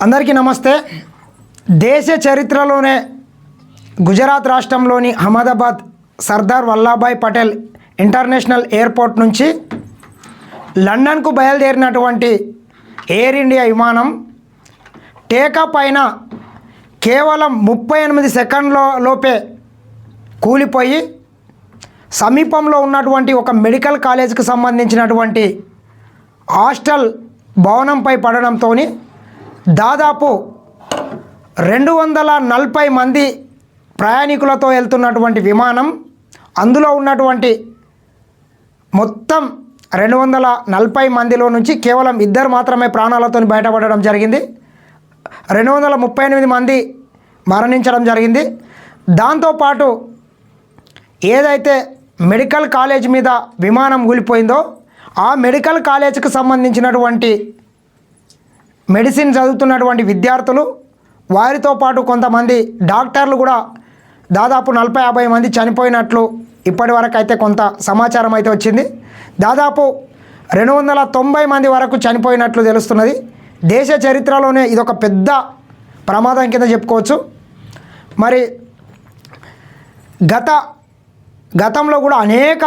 అందరికీ నమస్తే. దేశ చరిత్రలోనే గుజరాత్ రాష్ట్రంలోని అహ్మదాబాద్ సర్దార్ వల్లభాయ్ పటేల్ ఇంటర్నేషనల్ ఎయిర్పోర్ట్ నుంచి లండన్కు బయలుదేరినటువంటి ఎయిర్ ఇండియా విమానం టేకప్ అయిన కేవలం ముప్పై ఎనిమిది సెకండ్ల లోపే కూలిపోయి సమీపంలో ఉన్నటువంటి ఒక మెడికల్ కాలేజీకి సంబంధించినటువంటి హాస్టల్ భవనంపై పడడంతో దాదాపు రెండు వందల నలభై మంది ప్రయాణికులతో వెళ్తున్నటువంటి విమానం అందులో ఉన్నటువంటి మొత్తం రెండు వందల నలభై మందిలో నుంచి కేవలం ఇద్దరు మాత్రమే ప్రాణాలతో బయటపడడం జరిగింది. రెండు వందల ముప్పై ఎనిమిది మంది మరణించడం జరిగింది. దాంతోపాటు ఏదైతే మెడికల్ కాలేజ్ మీద విమానం కూలిపోయిందో ఆ మెడికల్ కాలేజీకి సంబంధించినటువంటి మెడిసిన్ చదువుతున్నటువంటి విద్యార్థులు వారితో పాటు కొంతమంది డాక్టర్లు కూడా దాదాపు నలభై యాభై మంది చనిపోయినట్లు ఇప్పటి వరకు అయితే కొంత సమాచారం అయితే వచ్చింది. దాదాపు రెండు వందల తొంభై మంది వరకు చనిపోయినట్లు తెలుస్తున్నది. దేశ చరిత్రలోనే ఇదొక పెద్ద ప్రమాదం కింద చెప్పుకోవచ్చు. మరి గత గతంలో కూడా అనేక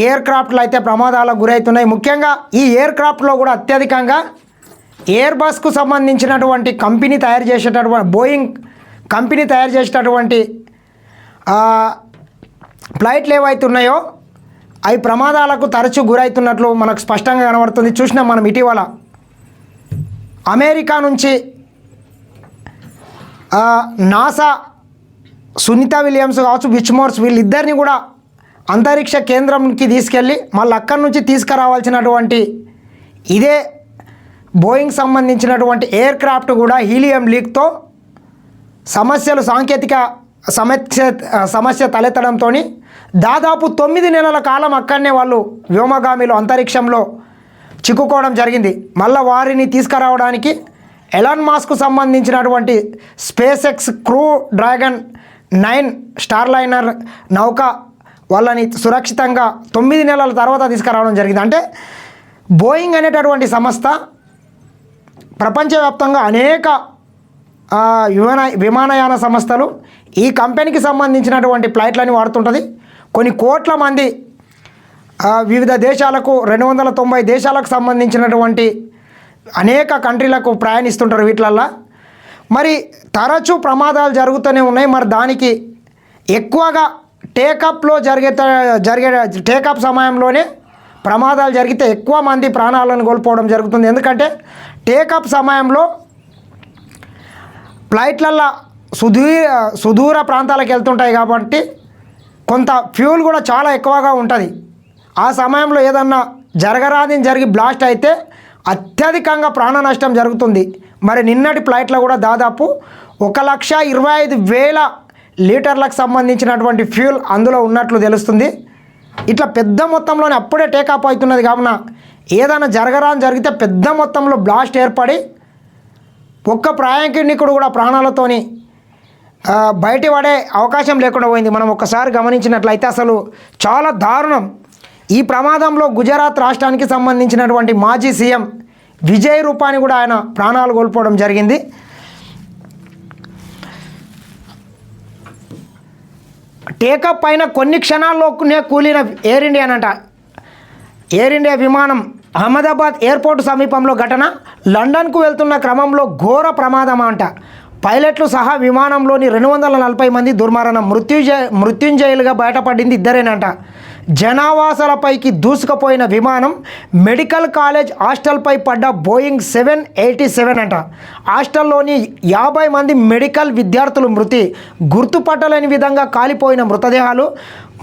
ఎయిర్ క్రాఫ్ట్లు అయితే ప్రమాదాలకు గురవుతున్నాయి ముఖ్యంగా ఈ ఎయిర్ క్రాఫ్ట్లో కూడా అత్యధికంగా ఎయిర్ బస్కు సంబంధించినటువంటి కంపెనీ తయారు చేసేటటువంటి బోయింగ్ కంపెనీ తయారు చేసేటటువంటి ఫ్లైట్లు ఏవైతే ఉన్నాయో అవి ప్రమాదాలకు తరచూ గురవుతున్నట్లు మనకు స్పష్టంగా కనబడుతుంది. చూసినాం మనం ఇటీవల. అమెరికా నుంచి నాసా సునీత విలియమ్స్ కావచ్చు విచ్మోర్స్ వీళ్ళిద్దరిని కూడా అంతరిక్ష కేంద్రంకి తీసుకెళ్ళి మళ్ళీ అక్కడి నుంచి తీసుకురావాల్సినటువంటి ఇదే బోయింగ్ సంబంధించినటువంటి ఎయిర్ క్రాఫ్ట్ కూడా హీలియం లీక్తో సమస్యలు సాంకేతిక సమస్య సమస్య తలెత్తడంతో దాదాపు తొమ్మిది నెలల కాలం అక్కడనే వాళ్ళు వ్యోమగామిలో అంతరిక్షంలో చిక్కుకోవడం జరిగింది. మళ్ళీ వారిని తీసుకురావడానికి ఎలాన్ మాస్కు సంబంధించినటువంటి SpaceX crew dragon nine starliner నౌక వాళ్ళని సురక్షితంగా తొమ్మిది నెలల తర్వాత తీసుకురావడం జరిగింది. అంటే బోయింగ్ అనేటటువంటి సంస్థ ప్రపంచవ్యాప్తంగా అనేక విమాన విమానయాన సంస్థలు ఈ కంపెనీకి సంబంధించినటువంటి ఫ్లైట్లని వాడుతుంటుంది. కొన్ని కోట్ల మంది వివిధ దేశాలకు రెండు వందల తొంభై దేశాలకు సంబంధించినటువంటి అనేక కంట్రీలకు ప్రయాణిస్తుంటారు వీటిలల్లా. మరి తరచూ ప్రమాదాలు జరుగుతూనే ఉన్నాయి. మరి దానికి ఎక్కువగా టేకప్లో జరిగే జరిగే టేకప్ సమయంలోనే ప్రమాదాలు జరిగితే ఎక్కువ మంది ప్రాణాలను కోల్పోవడం జరుగుతుంది. ఎందుకంటే టేకప్ సమయంలో ఫ్లైట్లల్లో సుదూర సుదూర ప్రాంతాలకు వెళ్తుంటాయి కాబట్టి కొంత ఫ్యూల్ కూడా చాలా ఎక్కువగా ఉంటుంది. ఆ సమయంలో ఏదన్నా జరగరాదని జరిగి బ్లాస్ట్ అయితే అత్యధికంగా ప్రాణ నష్టం జరుగుతుంది. మరి నిన్నటి ఫ్లైట్లో కూడా దాదాపు ఒక లక్ష ఇరవై ఐదు వేల లీటర్లకు సంబంధించినటువంటి ఫ్యూల్ అందులో ఉన్నట్లు తెలుస్తుంది. ఇట్లా పెద్ద మొత్తంలోనే అప్పుడే టేకాప్ అవుతున్నది కావున ఏదైనా జరగరాని జరిగితే పెద్ద మొత్తంలో బ్లాస్ట్ ఏర్పడి ఒక్క ప్రయాణికుడు కూడా ప్రాణాలతోని బయటపడే బయట పడే అవకాశం లేకుండా పోయింది. మనం ఒక్కసారి గమనించినట్లయితే అసలు చాలా దారుణం. ఈ ప్రమాదంలో గుజరాత్ రాష్ట్రానికి సంబంధించినటువంటి మాజీ సీఎం విజయ్ రూపాని కూడా ఆయన ప్రాణాలు కోల్పోవడం జరిగింది. టేకప్ అయిన కొన్ని క్షణాల్లోనే కూలిన ఎయిర్ ఇండియానంట ఎయిర్ ఇండియా విమానం అహ్మదాబాద్ ఎయిర్పోర్ట్ సమీపంలో ఘటన లండన్కు వెళ్తున్న క్రమంలో ఘోర ప్రమాదం అంట. పైలట్లు సహా విమానంలోని రెండు వందల నలభై మంది దుర్మరణం మృత్యుజ మృత్యుంజయులుగా బయటపడింది ఇద్దరేనంట. జనావాసాలపైకి దూసుకుపోయిన విమానం మెడికల్ కాలేజ్ హాస్టల్పై పడ్డ బోయింగ్ సెవెన్ ఎయిటీ సెవెన్ అంట. హాస్టల్లోని యాభై మంది మెడికల్ విద్యార్థులు మృతి. గుర్తుపట్టలేని విధంగా కాలిపోయిన మృతదేహాలు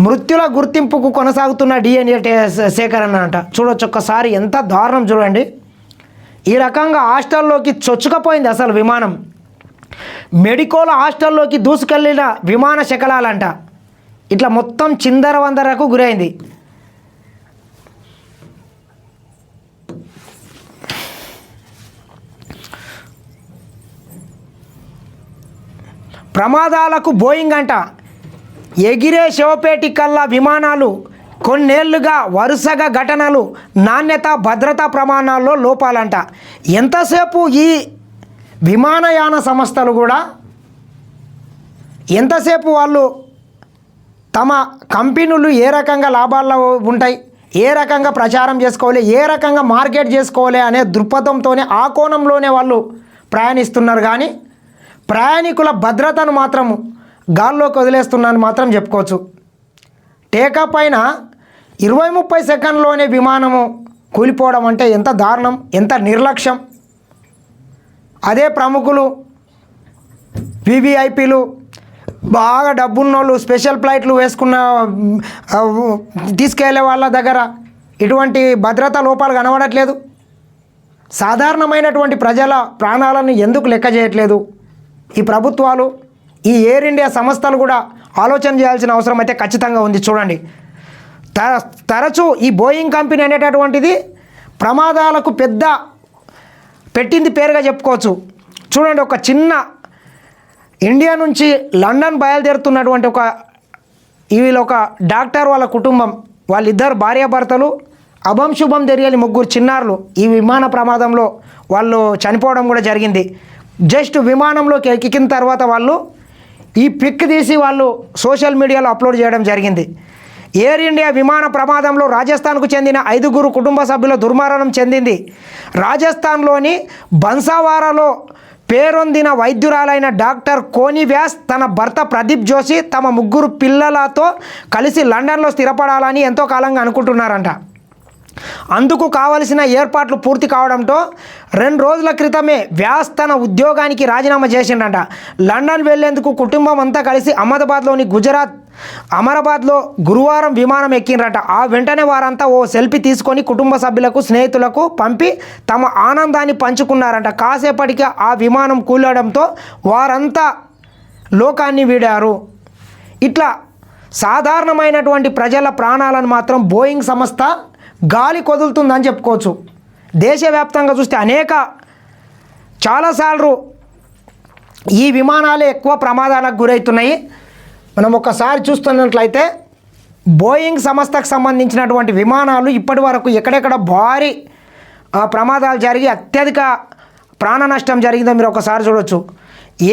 మృత్యుల గుర్తింపుకు కొనసాగుతున్న డిఎన్ఏ సేకరణ అంట. చూడొచ్చు ఒక్కసారి ఎంత దారుణం చూడండి. ఈ రకంగా హాస్టల్లోకి చొచ్చుకపోయింది అసలు విమానం. మెడికోల హాస్టల్లోకి దూసుకెళ్ళిన విమాన శకలాలంట. ఇట్లా మొత్తం చిందర వందరకు గురైంది. ప్రమాదాలకు బోయింగ్ అంట. ఎగిరే శివపేటి కల్లా విమానాలు కొన్నేళ్ళుగా వరుసగా ఘటనలు నాణ్యత భద్రతా ప్రమాణాల్లో లోపాలంట. ఎంతసేపు ఈ విమానయాన సంస్థలు కూడా? ఎంతసేపు వాళ్ళు తమ కంపెనీలు ఏ రకంగా లాభాల్లో ఉంటాయి ఏ రకంగా ప్రచారం చేసుకోవాలి ఏ రకంగా మార్కెట్ చేసుకోవాలి అనే దృక్పథంతోనే ఆ కోణంలోనే వాళ్ళు ప్రయాణిస్తున్నారు. కానీ ప్రయాణికుల భద్రతను మాత్రం గాల్లోకి వదిలేస్తున్నారని మాత్రం చెప్పుకోవచ్చు. టేకప్ పైన ఇరవై ముప్పై సెకండ్లోనే విమానము కూలిపోవడం అంటే ఎంత దారుణం ఎంత నిర్లక్ష్యం. అదే ప్రముఖులు వివిఐపీలు బాగా డబ్బున్నోళ్ళు స్పెషల్ ఫ్లైట్లు వేసుకున్న తీసుకెళ్ళే వాళ్ళ దగ్గర ఇటువంటి భద్రతా లోపాలు కనబడట్లేదు. సాధారణమైనటువంటి ప్రజల ప్రాణాలను ఎందుకు లెక్క చేయట్లేదు? ఈ ప్రభుత్వాలు ఈ ఎయిర్ ఇండియా సంస్థలు కూడా ఆలోచన చేయాల్సిన అవసరం అయితే ఖచ్చితంగా ఉంది. చూడండి. తర తరచూ ఈ బోయింగ్ కంపెనీ అనేటటువంటిది ప్రమాదాలకు పెద్ద పెట్టింది పేరుగా చెప్పుకోవచ్చు. చూడండి ఒక చిన్న ఇండియా నుంచి లండన్ బయలుదేరుతున్నటువంటి ఒక వీళ్ళొక ఒక డాక్టర్ వాళ్ళ కుటుంబం వాళ్ళిద్దరు భార్యాభర్తలు అభం శుభం తెలియని ముగ్గురు చిన్నారులు ఈ విమాన ప్రమాదంలో వాళ్ళు చనిపోవడం కూడా జరిగింది. జస్ట్ విమానంలోకి ఎక్కిన తర్వాత వాళ్ళు ఈ పిక్ తీసి వాళ్ళు సోషల్ మీడియాలో అప్లోడ్ చేయడం జరిగింది. ఎయిర్ ఇండియా విమాన ప్రమాదంలో రాజస్థాన్కు చెందిన ఐదుగురు కుటుంబ సభ్యుల దుర్మరణం చెందింది. రాజస్థాన్లోని బన్సావారాలో పేరొందిన వైద్యురాలైన డాక్టర్ కోని వ్యాస్ తన భర్త ప్రదీప్ జోషి తమ ముగ్గురు పిల్లలతో కలిసి లండన్లో స్థిరపడాలని ఎంతో కాలంగా అనుకుంటున్నారంట. అందుకు కావలసిన ఏర్పాట్లు పూర్తి కావడంతో రెండు రోజుల క్రితమే వ్యాస్ తన ఉద్యోగానికి రాజీనామా చేసిండట. లండన్ వెళ్ళేందుకు కుటుంబం అంతా కలిసి అహ్మదాబాద్లోని గుజరాత్ అమరాబాద్లో గురువారం విమానం ఎక్కినరట ఆ వెంటనే వారంతా ఓ సెల్ఫీ తీసుకొని కుటుంబ సభ్యులకు స్నేహితులకు పంపి తమ ఆనందాన్ని పంచుకున్నారంట. కాసేపటికి ఆ విమానం కూలడంతో వారంతా లోకాన్ని వీడారు. ఇట్లా సాధారణమైనటువంటి ప్రజల ప్రాణాలను మాత్రం బోయింగ్ సంస్థ గాలి కొదులుతుందని చెప్పుకోవచ్చు. దేశవ్యాప్తంగా చూస్తే అనేక చాలాసార్లు ఈ విమానాలే ఎక్కువ ప్రమాదాలకు గురవుతున్నాయి మనం ఒకసారి చూస్తున్నట్లయితే బోయింగ్ సంస్థకు సంబంధించినటువంటి విమానాలు ఇప్పటి వరకు ఎక్కడెక్కడ భారీ ప్రమాదాలు జరిగి అత్యధిక ప్రాణ నష్టం జరిగిందో మీరు ఒకసారి చూడొచ్చు.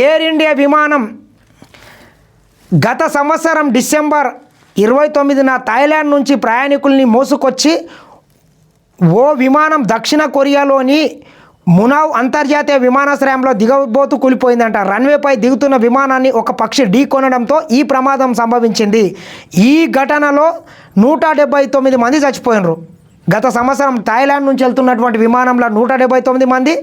ఎయిర్ ఇండియా విమానం గత సంవత్సరం డిసెంబర్ ఇరవై తొమ్మిదిన థాయిలాండ్ నుంచి ప్రయాణికుల్ని మోసుకొచ్చి ఓ విమానం దక్షిణ కొరియాలోని మునావ్ అంతర్జాతీయ విమానాశ్రయంలో దిగబోతూ కూలిపోయిందంట. రన్వేపై దిగుతున్న విమానాన్ని ఒక పక్షి ఢీకొనడంతో ఈ ప్రమాదం సంభవించింది. ఈ ఘటనలో నూట డెబ్బై తొమ్మిది మంది చచ్చిపోయినరు. గత సంవత్సరం థాయిలాండ్ నుంచి వెళ్తున్నటువంటి విమానంలో నూట డెబ్బై తొమ్మిది మంది.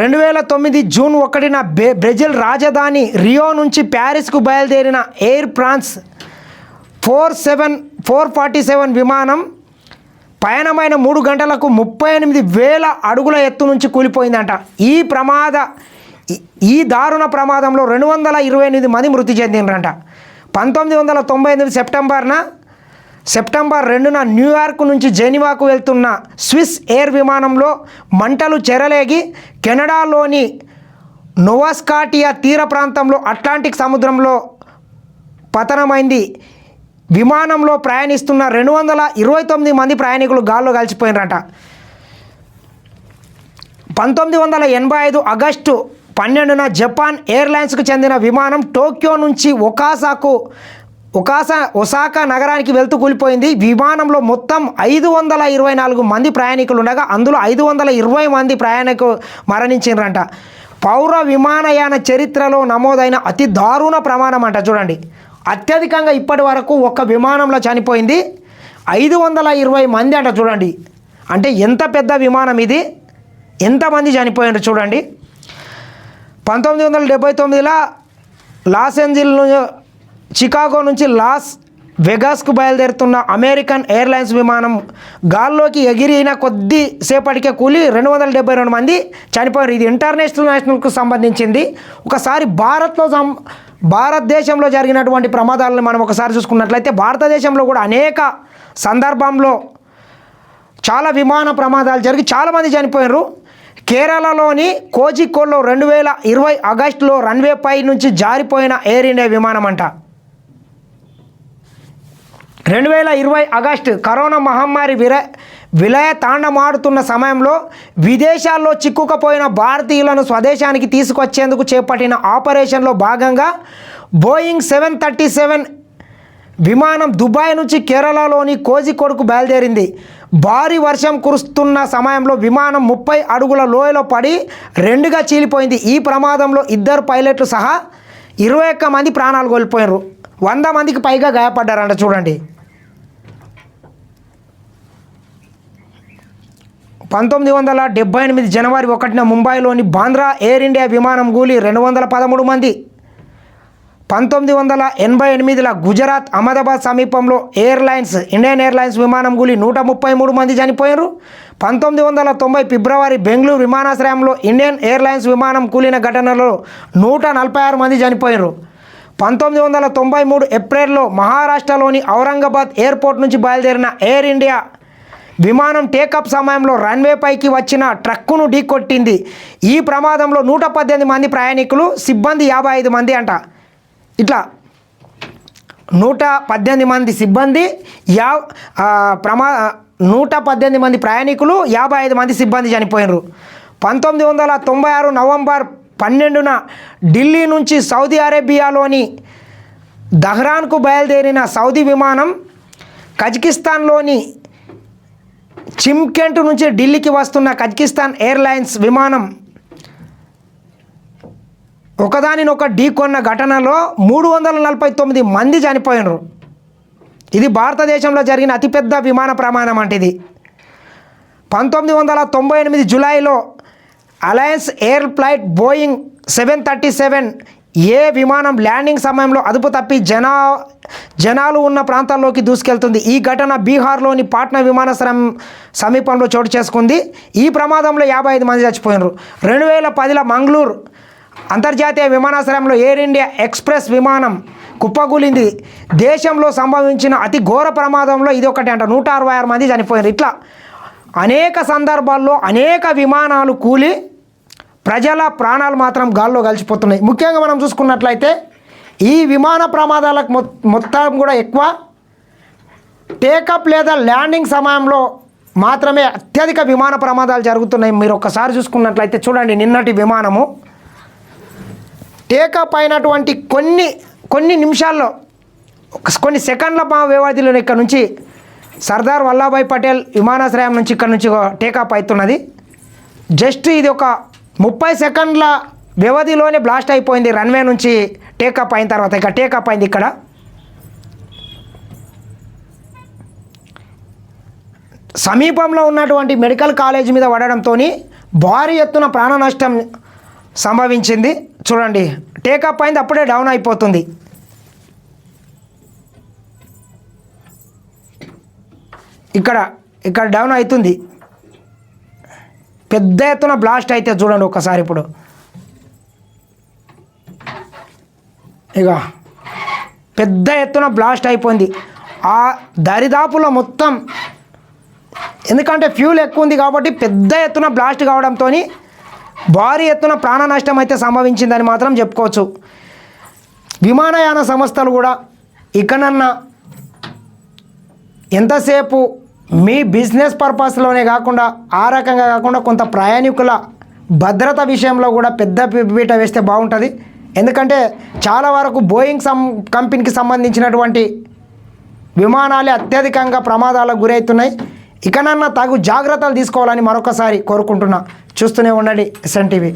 రెండు వేల తొమ్మిది జూన్ ఒకటిన బ్రెజిల్ రాజధాని రియో నుంచి ప్యారిస్కు బయలుదేరిన Air France four seven four forty seven విమానం పయనమైన మూడు గంటలకు ముప్పై ఎనిమిది వేల అడుగుల ఎత్తు నుంచి కూలిపోయిందంట. ఈ ప్రమాద ఈ- దారుణ ప్రమాదంలో రెండు వందల ఇరవై ఎనిమిది మంది మృతి చెందినరంట పంతొమ్మిది వందల తొంభై ఎనిమిది సెప్టెంబర్న సెప్టెంబర్ రెండున న్యూయార్క్ నుంచి జెనీవాకు వెళ్తున్న స్విస్ ఎయిర్ విమానంలో మంటలు చెరలేగి కెనడాలోని నోవాస్కాటియా తీర ప్రాంతంలో అట్లాంటిక్ సముద్రంలో పతనమైంది. విమానంలో ప్రయాణిస్తున్న రెండు వందల ఇరవై తొమ్మిది మంది ప్రయాణికులు గాల్లో కలిసిపోయినరట. పంతొమ్మిది వందల ఎనభై ఐదు ఆగస్టు పన్నెండున జపాన్ ఎయిర్లైన్స్కు చెందిన విమానం టోక్యో నుంచి ఒకాసాకు ఒకాసా ఒసాకా నగరానికి వెళ్తూ కూలిపోయింది. విమానంలో మొత్తం ఐదు వందల ఇరవై నాలుగు మంది ప్రయాణికులు ఉండగా అందులో ఐదు వందల ఇరవై మంది ప్రయాణికులు మరణించారంట పౌర విమానయాన చరిత్రలో నమోదైన అతి దారుణ ప్రమాణం అంట. చూడండి. అత్యధికంగా ఇప్పటి వరకు ఒక్క విమానంలో చనిపోయింది. ఐదు వందల ఇరవై మంది అంట చూడండి. అంటే ఎంత పెద్ద విమానం ఇది? ఎంతమంది చనిపోయారు చూడండి. పంతొమ్మిది వందల డెబ్బై తొమ్మిదిలో లాస్ ఏంజిల్ చికాగో నుంచి లాస్ వెగాస్కు బయలుదేరుతున్న అమెరికన్ ఎయిర్లైన్స్ విమానం గాల్లోకి ఎగిరిన కొద్ది సేపటికే కూలి రెండు వందల డెబ్బై రెండు మంది చనిపోయారు. ఇది ఇంటర్నేషనల్ నేషనల్కు సంబంధించింది. ఒకసారి భారత్లో సం భారతదేశంలో జరిగినటువంటి ప్రమాదాలను మనం ఒకసారి చూసుకున్నట్లయితే భారతదేశంలో కూడా అనేక సందర్భంలో చాలా విమాన ప్రమాదాలు జరిగి చాలామంది చనిపోయారు కేరళలోని కోజికోడ్లో రెండు వేల ఇరవై ఆగస్టులో రన్వేపై నుంచి జారిపోయిన ఎయిర్ ఇండియా విమానం అంట. రెండు వేల ఇరవై ఆగస్టు కరోనా మహమ్మారి విర విలయ తాండమాడుతున్న సమయంలో విదేశాల్లో చిక్కుకుపోయిన భారతీయులను స్వదేశానికి తీసుకొచ్చేందుకు చేపట్టిన ఆపరేషన్లో భాగంగా బోయింగ్ సెవెన్ థర్టీ సెవెన్ విమానం దుబాయ్ నుంచి కేరళలోని కోజికోడ్కు బయలుదేరింది. భారీ వర్షం కురుస్తున్న సమయంలో విమానం ముప్పై అడుగుల లోయలో పడి రెండుగా చీలిపోయింది. ఈ ప్రమాదంలో ఇద్దరు పైలట్లు సహా ఇరవై ఒక్క మంది ప్రాణాలు కోల్పోయారు వంద మందికి పైగా గాయపడ్డారంట చూడండి. పంతొమ్మిది వందల డెబ్బై ఎనిమిది జనవరి ఒకటిన ముంబైలోని బాంద్రా ఎయిర్ ఇండియా విమానం గూలి రెండు వందల పదమూడు మంది. పంతొమ్మిది వందల ఎనభై ఎనిమిదిల గుజరాత్ అహ్మదాబాద్ సమీపంలో ఎయిర్లైన్స్ ఇండియన్ ఎయిర్లైన్స్ విమానం కూలి నూట ముప్పై మూడు మంది చనిపోయారు పంతొమ్మిది వందల తొంభై ఫిబ్రవరి బెంగళూరు విమానాశ్రయంలో ఇండియన్ ఎయిర్లైన్స్ విమానం కూలిన ఘటనలో నూట నలభై ఆరు మంది చనిపోయారు పంతొమ్మిది వందల తొంభై మూడు ఏప్రిల్లో మహారాష్ట్రలోని ఔరంగాబాద్ ఎయిర్పోర్ట్ నుంచి బయలుదేరిన ఎయిర్ ఇండియా విమానం టేకప్ సమయంలో రన్వే పైకి వచ్చిన ట్రక్కును ఢీకొట్టింది. ఈ ప్రమాదంలో నూట పద్దెనిమిది మంది ప్రయాణికులు సిబ్బంది యాభై ఐదు మంది అంట. ఇట్లా నూట పద్దెనిమిది మంది సిబ్బంది యా ప్రమా నూట పద్దెనిమిది మంది ప్రయాణికులు యాభై ఐదు మంది సిబ్బంది చనిపోయినారు. పంతొమ్మిది వందల తొంభై ఆరు నవంబర్ పన్నెండున ఢిల్లీ నుంచి సౌదీ అరేబియాలోని దహ్రాన్కు బయలుదేరిన సౌదీ విమానం కజకిస్తాన్లోని చిమ్కెంట్ నుంచి ఢిల్లీకి వస్తున్న కజకిస్తాన్ ఎయిర్లైన్స్ విమానం ఒకదానినొక ఢీకొన్న ఘటనలో మూడు వందల నలభై తొమ్మిది మంది చనిపోయినరు. ఇది భారతదేశంలో జరిగిన అతిపెద్ద విమాన ప్రమాణం అంటే ఇది. పంతొమ్మిది వందల తొంభై ఎనిమిది జులైలో Alliance Air flight Boeing seven thirty seven A విమానం ల్యాండింగ్ సమయంలో అదుపు తప్పి జనా జనాలు ఉన్న ప్రాంతాల్లోకి దూసుకెళ్తుంది. ఈ ఘటన బీహార్లోని పాట్నా విమానాశ్రయం సమీపంలో చోటు చేసుకుంది. ఈ ప్రమాదంలో యాభై ఐదు మంది చచ్చిపోయినారు. రెండు వేల పదిలో మంగళూరు అంతర్జాతీయ విమానాశ్రయంలో ఎయిర్ ఇండియా ఎక్స్ప్రెస్ విమానం కుప్పకూలింది. దేశంలో సంభవించిన అతి ఘోర ప్రమాదంలో ఇది ఒకటి అంట. నూట అరవై ఆరు మంది చనిపోయినారు. ఇట్లా అనేక సందర్భాల్లో అనేక విమానాలు కూలి ప్రజల ప్రాణాలు మాత్రం గాల్లో కలిసిపోతున్నాయి. ముఖ్యంగా మనం చూసుకున్నట్లయితే ఈ విమాన ప్రమాదాలకు మొత్తం కూడా ఎక్కువ. టేకప్ లేదా ల్యాండింగ్ సమయంలో మాత్రమే అత్యధిక విమాన ప్రమాదాలు జరుగుతున్నాయి. మీరు ఒక్కసారి చూసుకున్నట్లయితే చూడండి నిన్నటి విమానము. టేకప్ అయినటువంటి కొన్ని కొన్ని నిమిషాల్లో కొన్ని సెకండ్ల వ్యవధిలో ఇక్కడ నుంచి సర్దార్ వల్లభాయ్ పటేల్ విమానాశ్రయం నుంచి ఇక్కడ నుంచి టేకప్ అవుతున్నది. జస్ట్ ఇది ఒక ముప్పై సెకండ్ల వ్యవధిలోనే బ్లాస్ట్ అయిపోయింది రన్వే నుంచి టేకప్ అయిన తర్వాత. ఇక టేకప్ అయింది ఇక్కడ. సమీపంలో ఉన్నటువంటి మెడికల్ కాలేజ్ మీద పడడంతో భారీ ఎత్తున ప్రాణ నష్టం సంభవించింది. చూడండి టేకప్ అయింది అప్పుడే డౌన్ అయిపోతుంది. ఇక్కడ ఇక్కడ డౌన్ అవుతుంది. పెద్ద ఎత్తున బ్లాస్ట్ అయితే చూడండి ఒకసారి ఇప్పుడు. ఇక పెద్ద ఎత్తున బ్లాస్ట్ అయిపోయింది. ఆ దరిదాపులో మొత్తం ఎందుకంటే ఫ్యూల్ ఎక్కువ ఉంది కాబట్టి పెద్ద ఎత్తున బ్లాస్ట్ కావడంతో భారీ ఎత్తున ప్రాణ నష్టం అయితే సంభవించిందని మాత్రం చెప్పుకోవచ్చు. విమానయాన సంస్థలు కూడా ఇకనన్నా ఎంతసేపు మీ బిజినెస్ పర్పస్లోనే కాకుండా ఆ రకంగా కాకుండా కొంత ప్రయాణికుల భద్రత విషయంలో కూడా పెద్ద పీట వేస్తే బాగుంటుంది. ఎందుకంటే చాలా వరకు బోయింగ్ సం కంపెనీకి సంబంధించినటువంటి విమానాలే అత్యధికంగా ప్రమాదాలకు గురవుతున్నాయి ఇకనన్నా తగు జాగ్రత్తలు తీసుకోవాలని మరొకసారి కోరుకుంటున్నా. చూస్తూనే ఉండండి ఎస్ఎన్ టీవీ.